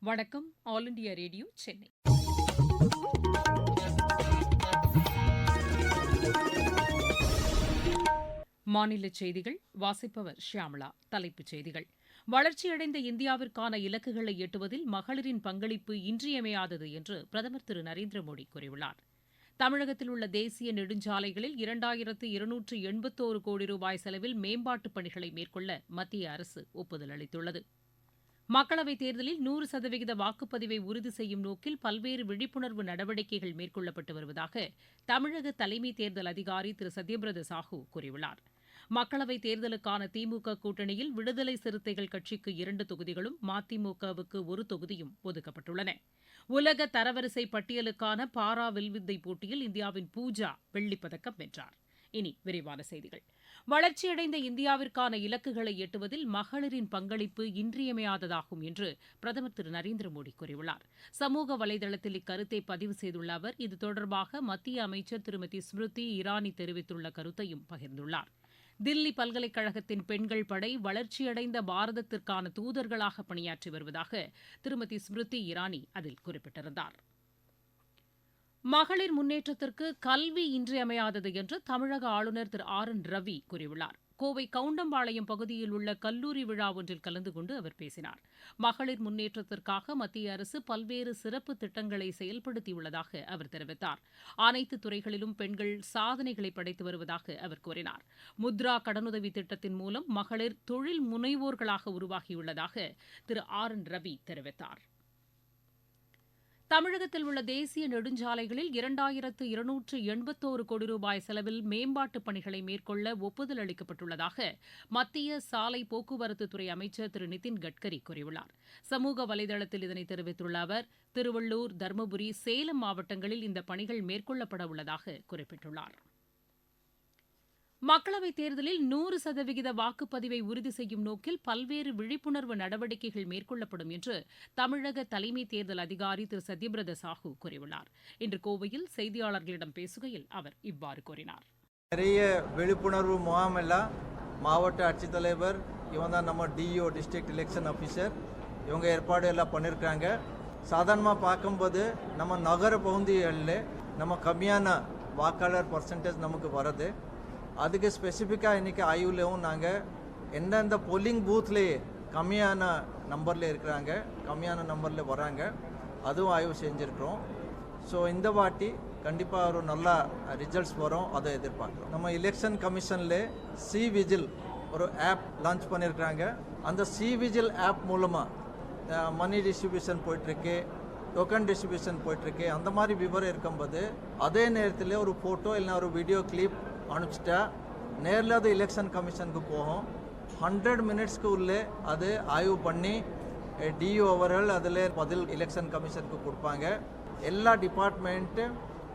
வணக்கம் all India radio Chennai. மாநில செய்திகள் வாசிப்பவர் ஷியாமளா தலைப்புச் செய்திகள். வளர்ச்சியடைந்த இந்தியாவிற்கான இலக்குகளை எட்டுவதில் மகளிரின் பங்களிப்பு இன்றியமையாதது என்று பிரதமர் திரு நரேந்திர மோடி கூறியுள்ளார். தமிழகத்தில் உள்ள தேசிய நெடுஞ்சாலைகளில் இரண்டாயிரத்து இருநூற்று எண்பத்தோரு கோடி ரூபாய் செலவில் மேம்பாட்டுப் பணிகளை மேற்கொள்ள மத்திய அரசு ஒப்புதல் அளித்துள்ளது. மக்களவைத் தேர்தலில் நூறு சதவிகித வாக்குப்பதிவை உறுதி செய்யும் நோக்கில் பல்வேறு விழிப்புணர்வு நடவடிக்கைகள் மேற்கொள்ளப்பட்டு வருவதாக தமிழக தலைமை தேர்தல் அதிகாரி திரு. சத்யபிரத சாஹூ கூறியுள்ளார். மக்களவைத் தேர்தலுக்கான திமுக கூட்டணியில் விடுதலை சிறுத்தைகள் கட்சிக்கு இரண்டு தொகுதிகளும் மதிமுகவுக்கு ஒரு தொகுதியும் ஒதுக்கப்பட்டுள்ளன. உலக தரவரிசை பட்டியலுக்கான பாரா வில்வித்தை போட்டியில் இந்தியாவின் பூஜா வெள்ளிப்பதக்கம் வென்றார். இனி விரிவான செய்திகள். வளர்ச்சியடைந்த இந்தியாவிற்கான இலக்குகளை எட்டுவதில் மகளிரின் பங்களிப்பு இன்றியமையாததாகும் என்று பிரதமர் திரு. நரேந்திர மோடி கூறியுள்ளார். சமூக வலைதளத்தில் இக்கருத்தை பதிவு செய்துள்ள அவர் இது தொடர்பாக மத்திய அமைச்சர் திருமதி ஸ்மிருதி இரானி தெரிவித்துள்ள கருத்தையும் பகிர்ந்துள்ளார். தில்லி பல்கலைக்கழகத்தின் பெண்கள் படை வளர்ச்சியடைந்த பாரதத்திற்கான தூதர்களாக பணியாற்றி வருவதாக திருமதி ஸ்மிருதி இரானி அதில் குறிப்பிட்டிருந்தார். மகளிர் முன்னேற்றத்திற்கு கல்வி இன்றியமையாதது என்று தமிழக ஆளுநர் திரு ஆர் என் ரவி கூறியுள்ளார். கோவை கவுண்டம்பாளையம் பகுதியில் உள்ள கல்லூரி விழா ஒன்றில் கலந்து கொண்டு அவர் பேசினார். மகளிர் முன்னேற்றத்திற்காக மத்திய அரசு பல்வேறு சிறப்பு திட்டங்களை செயல்படுத்தியுள்ளதாக அவர் தெரிவித்தார். அனைத்து துறைகளிலும் பெண்கள் சாதனைகளை படைத்து வருவதாக அவர் கூறினார். முத்ரா கடனுதவி திட்டத்தின் மூலம் மகளிர் தொழில் முனைவோர்களாக உருவாகியுள்ளதாக திரு ஆர் என் ரவி தெரிவித்தார். தமிழகத்தில் உள்ள தேசிய நெடுஞ்சாலைகளில் இரண்டாயிரத்து இருநூற்று எண்பத்தோரு கோடி ரூபாய் செலவில் மேம்பாட்டுப் பணிகளை மேற்கொள்ள ஒப்புதல் அளிக்கப்பட்டுள்ளதாக மத்திய சாலை போக்குவரத்துத்துறை அமைச்சர் திரு நிதின் கட்கரி கூறியுள்ளார். சமூக வலைதளத்தில் இதனை தெரிவித்துள்ள அவர் திருவள்ளூர் தருமபுரி சேலம் மாவட்டங்களில் இந்த பணிகள் மேற்கொள்ளப்பட உள்ளதாக குறிப்பிட்டுள்ளார். மக்களவைத் தேர்தலில் நூறு சதவிகித வாக்குப்பதிவை உறுதி செய்யும் நோக்கில் பல்வேறு விழிப்புணர்வு நடவடிக்கைகள் மேற்கொள்ளப்படும் என்று தமிழக தலைமை தேர்தல் அதிகாரி திரு. சத்யபிரத சாஹூ கூறியுள்ளார். இன்று கோவையில் செய்தியாளர்களிடம் பேசுகையில் அவர் இவ்வாறு கூறினார். நிறைய விழிப்புணர்வு முகாம் எல்லாம் மாவட்ட ஆட்சித்தலைவர் இவன் தான் நம்ம டிஇஓ டிஸ்ட்ரிக்ட் எலெக்ஷன் ஆஃபீஸர் இவங்க ஏற்பாடு எல்லாம் பண்ணியிருக்காங்க சாதாரணமாக பார்க்கும்போது நம்ம நகர பகுதிகளில் நம்ம கம்மியான வாக்காளர் பர்சன்டேஜ் நமக்கு வருது அதுக்கு ஸ்பெசிஃபிக்காக இன்றைக்கி ஆய்வுலேயும் நாங்கள் எந்தெந்த போலிங் பூத்லேயே கம்மியான நம்பரில் இருக்கிறாங்க கம்மியான நம்பரில் வராங்க அதுவும் ஆய்வு செஞ்சுருக்கிறோம். ஸோ இந்த வாட்டி கண்டிப்பாக ஒரு நல்ல ரிசல்ட்ஸ் வரும் அதை எதிர்பார்க்குறோம். நம்ம எலெக்ஷன் கமிஷனில் சி விஜில் ஒரு ஆப் லான்ச் பண்ணியிருக்கிறாங்க அந்த சி விஜில் ஆப் மூலமாக மணி டிஸ்ட்ரிபியூஷன் போயிட்டுருக்கு டோக்கன் டிஸ்ட்ரிபியூஷன் போயிட்டுருக்கு அந்த மாதிரி விவரம் இருக்கும்போது அதே நேரத்தில் ஒரு ஃபோட்டோ இல்லைனா ஒரு வீடியோ கிளிப் அனுப்பிச்சிட்டா. நேரில் அது எலெக்ஷன் கமிஷனுக்கு போகும். ஹண்ட்ரட் மினிட்ஸ்க்கு உள்ளே அது ஆய்வு பண்ணி டிஓ அவர்கள் அதில் பதில் எலெக்ஷன் கமிஷனுக்கு கொடுப்பாங்க. எல்லா டிபார்ட்மெண்ட்டு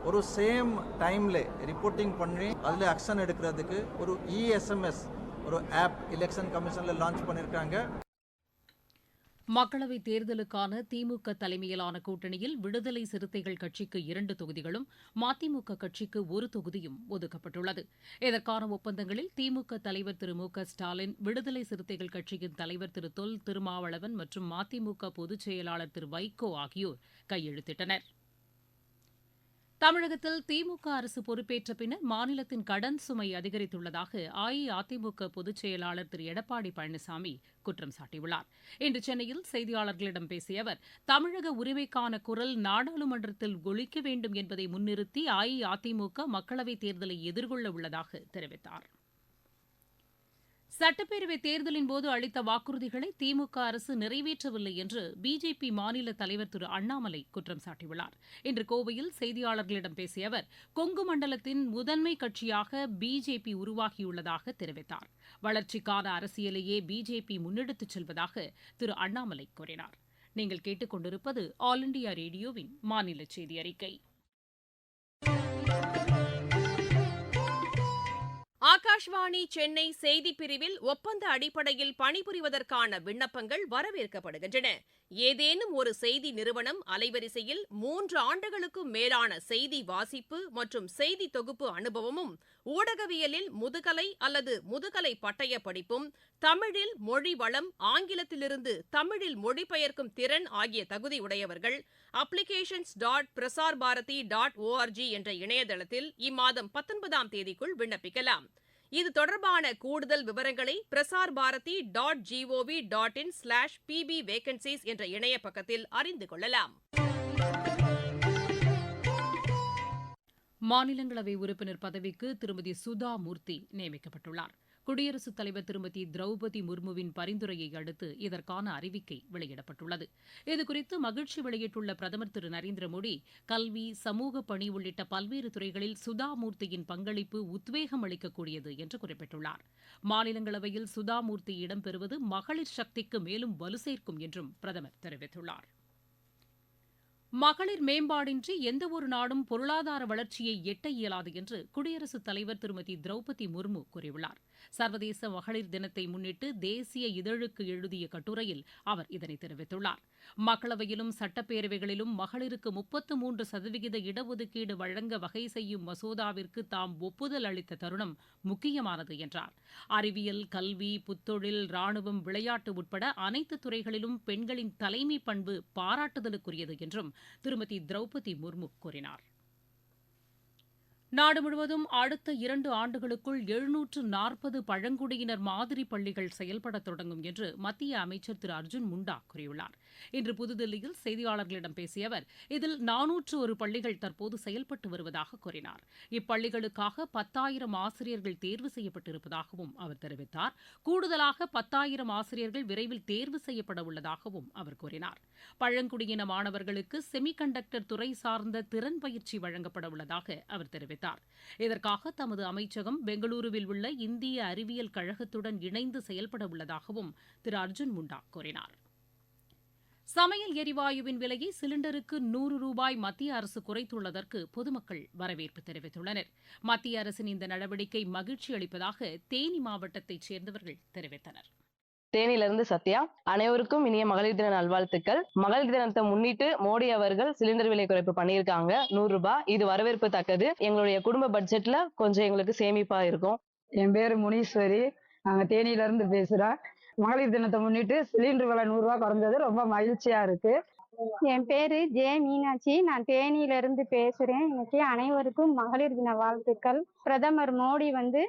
ஒரு சேம் டைமில் ரிப்போர்ட்டிங் பண்ணி அதில் ஆக்ஷன் எடுக்கிறதுக்கு ஒரு இஎஸ்எம்எஸ் ஒரு ஆப் எலெக்ஷன் கமிஷனில் லான்ச் பண்ணியிருக்காங்க மக்களவைத் தேர்தலுக்கான திமுக தலைமையிலான கூட்டணியில் விடுதலை சிறுத்தைகள் கட்சிக்கு இரண்டு தொகுதிகளும் மதிமுக கட்சிக்கு ஒரு தொகுதியும் ஒதுக்கப்பட்டுள்ளது. இதற்கான ஒப்பந்தங்களில் திமுக தலைவர் திரு மு க ஸ்டாலின் விடுதலை சிறுத்தைகள் கட்சியின் தலைவர் திரு தொல் திருமாவளவன் மற்றும் மதிமுக பொதுச் செயலாளர் திரு வைகோ ஆகியோர் கையெழுத்திட்டனர். தமிழகத்தில் திமுக அரசு பொறுப்பேற்ற பின்னர் மாநிலத்தின் கடன் சுமை அதிகரித்துள்ளதாக அஇஅதிமுக பொதுச் செயலாளர் திரு. எடப்பாடி பழனிசாமி குற்றம் சாட்டியுள்ளார். இன்று சென்னையில் செய்தியாளர்களிடம் பேசிய அவர் தமிழக உரிமைக்கான குரல் நாடாளுமன்றத்தில் ஒழிக்க வேண்டும் என்பதை முன்னிறுத்தி அஇஅதிமுக மக்களவைத் தேர்தலை எதிர்கொள்ள உள்ளதாக தெரிவித்தார். சட்டப்பேரவை தேர்தலின் போது அளித்த வாக்குறுதிகளை திமுக அரசு நிறைவேற்றவில்லை என்று பிஜேபி மாநில தலைவர் திரு அண்ணாமலை குற்றம் சாட்டியுள்ளார். இன்று கோவையில் செய்தியாளர்களிடம் பேசிய அவர் கொங்கு மண்டலத்தின் முதன்மை கட்சியாக பிஜேபி உருவாகியுள்ளதாக தெரிவித்தார். வளர்ச்சிக்கான அரசியலையே பிஜேபி முன்னெடுத்துச் செல்வதாக திரு அண்ணாமலை கூறினார். நீங்கள் கேட்டுக்கொண்டிருப்பது ஆல் இண்டியா ரேடியோவின் மாநில செய்தி அறிக்கை. ஆகாஷ்வாணி சென்னை செய்திப் பிரிவில் ஒப்பந்த அடிப்படையில் பணிபுரிவதற்கான விண்ணப்பங்கள் வரவேற்கப்படுகின்றன. ஏதேனும் ஒரு செய்தி நிறுவனம் அலைவரிசையில் மூன்று ஆண்டுகளுக்கும் மேலான செய்தி வாசிப்பு மற்றும் செய்தி தொகுப்பு அனுபவமும் ஊடகவியலில் முதுகலை அல்லது முதுகலை பட்டய படிப்பும் தமிழில் மொழி வளம் ஆங்கிலத்திலிருந்து தமிழில் மொழிபெயர்க்கும் திறன் ஆகிய தகுதி உடையவர்கள் applications dot Prasar Bharati dot org என்ற இணையதளத்தில் இம்மாதம் பத்தொன்பதாம் தேதிக்குள் விண்ணப்பிக்கலாம். இது தொடர்பான கூடுதல் விவரங்களை Prasar Bharati dot gov dot in slash PB vacancies என்ற இணைய பக்கத்தில் அறிந்து கொள்ளலாம். மாநிலங்களவை உறுப்பினர் பதவிக்கு திருமதி சுதா மூர்த்தி நியமிக்கப்பட்டுள்ளார். குடியரசுத் தலைவர் திருமதி திரௌபதி முர்முவின் பரிந்துரையை அடுத்து இதற்கான அறிவிக்கை வெளியிடப்பட்டுள்ளது. இதுகுறித்து மகிழ்ச்சி வெளியிட்டுள்ள பிரதமர் திரு நரேந்திர மோடி கல்வி சமூக பணி உள்ளிட்ட பல்வேறு துறைகளில் சுதா மூர்த்தியின் பங்களிப்பு உத்வேகம் அளிக்கக்கூடியது என்று குறிப்பிட்டுள்ளார். மாநிலங்களவையில் சுதா மூர்த்தி இடம்பெறுவது மகளிர் சக்திக்கு மேலும் வலு சேர்க்கும் என்றும் பிரதமர் தெரிவித்துள்ளார். மகளிர் மேம்பாடின்றி எந்தவொரு நாடும் பொருளாதார வளர்ச்சியை எட்ட இயலாது என்று குடியரசுத் தலைவர் திருமதி திரௌபதி முர்மு கூறியுள்ளார். சர்வதேச மகளிர் தினத்தை முன்னிட்டு தேசிய இதழுக்கு எழுதிய கட்டுரையில் அவர் இதனை தெரிவித்துள்ளார். மக்களவையிலும் சட்டப்பேரவைகளிலும் மகளிருக்கு முப்பத்து மூன்று சதவிகித இடஒதுக்கீடு வழங்க வகை செய்யும் மசோதாவிற்கு தாம் ஒப்புதல் அளித்த தருணம் முக்கியமானது என்றார். அறிவியல் கல்வி புத்தொழில் ராணுவம் விளையாட்டு உட்பட அனைத்து துறைகளிலும் பெண்களின் தலைமை பண்பு பாராட்டுதலுக்குரியது என்றும் திருமதி திரௌபதி முர்மு கூறினார். நாடு முழுவதும் அடுத்த இரண்டு ஆண்டுகளுக்குள் எழுநூற்று நாற்பது பழங்குடியினர் மாதிரி பள்ளிகள் செயல்பட தொடங்கும் என்று மத்திய அமைச்சர் திரு அர்ஜுன் முண்டா கூறியுள்ளார். இன்று புதுதில்லியில் செய்தியாளர்களிடம் பேசிய அவர் இதில் நானூற்று ஒரு பள்ளிகள் தற்போது செயல்பட்டு வருவதாக கூறினார். இப்பள்ளிகளுக்காக பத்தாயிரம் ஆசிரியர்கள் தேர்வு செய்யப்பட்டிருப்பதாகவும் அவர் தெரிவித்தார். கூடுதலாக பத்தாயிரம் ஆசிரியர்கள் விரைவில் தேர்வு செய்யப்பட உள்ளதாகவும் அவர் கூறினார். பழங்குடியின மாணவர்களுக்கு செமிகண்டக்டர் துறை சார்ந்த திறன் பயிற்சி வழங்கப்பட உள்ளதாக அவர் தெரிவித்தார். இதற்காக தமது அமைச்சகம் பெங்களூருவில் உள்ள இந்திய அறிவியல் கழகத்துடன் இணைந்து செயல்பட உள்ளதாகவும் திரு அர்ஜுன் முண்டா கூறினார். சமையல் எரிவாயுவின் விலையை சிலிண்டருக்கு நூறு ரூபாய் மத்திய அரசு குறைத்துள்ளதற்கு பொதுமக்கள் வரவேற்பு தெரிவித்துள்ளனர். மத்திய அரசின் இந்த நடவடிக்கை மகிழ்ச்சி அளிப்பதாக தேனி மாவட்டத்தைச் சேர்ந்தவர்கள் தெரிவித்தனர். தேனியிலிருந்து சத்யா. அனைவருக்கும் இனிய மகளிர் தின நல்வாழ்த்துக்கள். மகளிர் தினத்தை முன்னிட்டு மோடி அவர்கள் சிலிண்டர் விலை குறைப்பு பண்ணியிருக்காங்க. நூறு ரூபாய். இது வரவேற்பு தக்கது எங்களுடைய குடும்ப பட்ஜெட்ல கொஞ்சம் எங்களுக்கு சேமிப்பா இருக்கும். என் பேரு முனீஸ்வரி. நாங்க தேனியில இருந்து பேசுறோம். மகளிர் தினத்தை முன்னிட்டு சிலிண்டர் விலை நூறு ரூபாய் குறைஞ்சது. ரொம்ப மகிழ்ச்சியா இருக்கு. என் பேரு ஜே மீனாட்சி. நான் தேனியில இருந்து பேசுறேன். இன்னைக்கு அனைவருக்கும் மகளிர் தின வாழ்த்துக்கள். பிரதமர் மோடி வந்து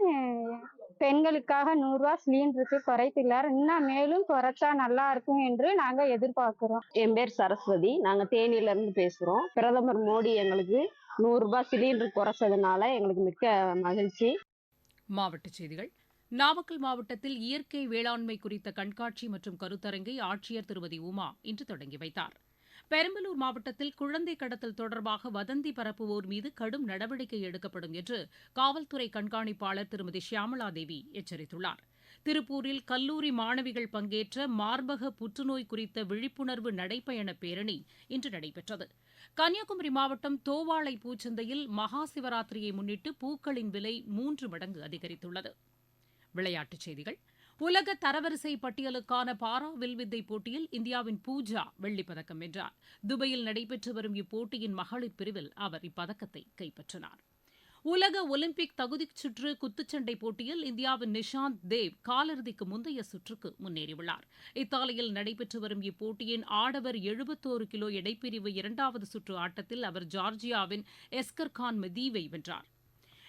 பெண்களுக்காக நூறு ரூபாய் சிலிண்டருக்கு குறைத்துள்ளார். இன்னும் மேலும் குறைச்சா நல்லா இருக்கும் என்று நாங்க எதிர்பார்க்கிறோம். என் பேர் சரஸ்வதி. நாங்க தேனியில இருந்து பேசுறோம். பிரதமர் மோடி எங்களுக்கு நூறு ரூபாய் சிலிண்டர் குறைச்சதுனால எங்களுக்கு மிக்க மகிழ்ச்சி. மாவட்டச் செய்திகள். நாமக்கல் மாவட்டத்தில் இயற்கை வேளாண்மை குறித்த கண்காட்சி மற்றும் கருத்தரங்கை ஆட்சியர் திருமதி உமா இன்று தொடங்கி வைத்தார். பெரம்பலூர் மாவட்டத்தில் குழந்தை கடத்தல் தொடர்பாக வதந்தி பரப்புவோர் மீது கடும் நடவடிக்கை எடுக்கப்படும் என்று காவல்துறை கண்காணிப்பாளர் திருமதி ஷியாமளா தேவி எச்சரித்துள்ளார். திருப்பூரில் கல்லூரி மாணவிகள் பங்கேற்ற மார்பக புற்றுநோய் குறித்த விழிப்புணர்வு நடைப்பயண பேரணி இன்று நடைபெற்றது. கன்னியாகுமரி மாவட்டம் தோவாளை பூச்சந்தையில் மகா சிவராத்திரியை முன்னிட்டு பூக்களின் விலை மூன்று மடங்கு அதிகரித்துள்ளது. விளையாட்டுச் செய்திகள். உலக தரவரிசை பட்டியலுக்கான பாரா வில்வித்தை போட்டியில் இந்தியாவின் பூஜா வெள்ளிப் பதக்கம் வென்றார். துபாயில் நடைபெற்று வரும் இப்போட்டியின் மகளிர் பிரிவில் அவர் இப்பதக்கத்தை கைப்பற்றினார். உலக ஒலிம்பிக் தகுதிச் சுற்று குத்துச்சண்டை போட்டியில் இந்தியாவின் நிஷாந்த் தேவ் காலிறுதிக்கு முந்தைய சுற்றுக்கு முன்னேறியுள்ளார். இத்தாலியில் நடைபெற்று வரும் இப்போட்டியின் ஆடவர் எழுபத்தோரு கிலோ எடைப்பிரிவு இரண்டாவது சுற்று ஆட்டத்தில் அவர் ஜார்ஜியாவின் எஸ்கர் கான் மெதீவை வென்றார்.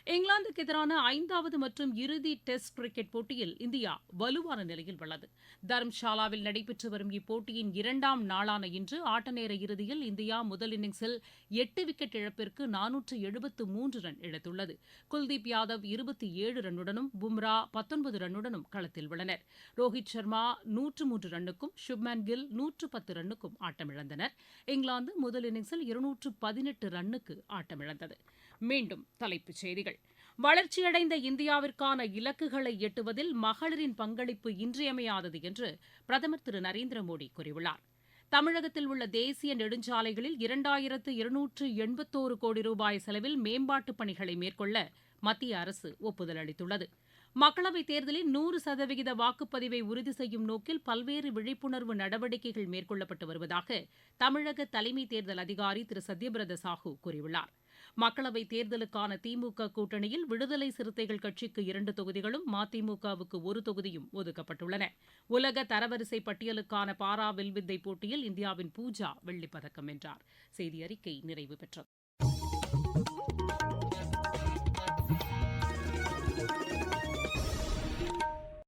இங்கிலாந்துக்கு எதிரான ஐந்தாவது மற்றும் இறுதி டெஸ்ட் கிரிக்கெட் போட்டியில் இந்தியா வலுவான நிலையில் உள்ளது. தர்ம்ஷாலாவில் நடைபெற்று வரும் இப்போட்டியின் இரண்டாம் நாளான இன்று ஆட்டநேர இறுதியில் இந்தியா முதல் இன்னிங்ஸில் எட்டு விக்கெட் இழப்பிற்கு நானூற்று எழுபத்து மூன்று ரன் இழத்துள்ளது. குல்தீப் யாதவ் இருபத்தி ஏழு ரன்னுடனும் பும்ரா பத்தொன்பது ரன்னுடனும் களத்தில் உள்ளனர். ரோஹித் சர்மா நூற்று மூன்று ரன்னுக்கும் சுப்மன் கில் நூற்று பத்து ரன்னுக்கும் ஆட்டமிழந்தனர். இங்கிலாந்து முதல் இன்னிங்ஸில் இருநூற்று பதினெட்டு ரன்னுக்கு ஆட்டமிழந்தது. மீண்டும் தலைப்புச் செய்திகள். வளர்ச்சியடைந்த இந்தியாவிற்கான இலக்குகளை எட்டுவதில் மகளிரின் பங்களிப்பு இன்றியமையாதது என்று பிரதமர் திரு நரேந்திர மோடி கூறியுள்ளார். தமிழகத்தில் உள்ள தேசிய நெடுஞ்சாலைகளில் இரண்டாயிரத்து இருநூற்று எண்பத்தோரு கோடி ரூபாய் செலவில் மேம்பாட்டுப் பணிகளை மேற்கொள்ள மத்திய அரசு ஒப்புதல் அளித்துள்ளது. மக்களவைத் தேர்தலில் நூறு சதவிகித வாக்குப்பதிவை உறுதி செய்யும் நோக்கில் பல்வேறு விழிப்புணர்வு நடவடிக்கைகள் மேற்கொள்ளப்பட்டு வருவதாக தமிழக தலைமை தேர்தல் அதிகாரி திரு சத்யபிரத சாஹூ கூறியுள்ளார். மக்களவைத் தேர்தலுக்கான திமுக கூட்டணியில் விடுதலை சிறுத்தைகள் கட்சிக்கு இரண்டு தொகுதிகளும் மதிமுகவுக்கு ஒரு தொகுதியும் ஒதுக்கப்பட்டுள்ளன. உலக தரவரிசை பட்டியலுக்கான பாரா வில்வித்தை போட்டியில் இந்தியாவின் பூஜா வெள்ளிப்பதக்கம் வென்றார். செய்தி அறிக்கை நிறைவு பெற்றது.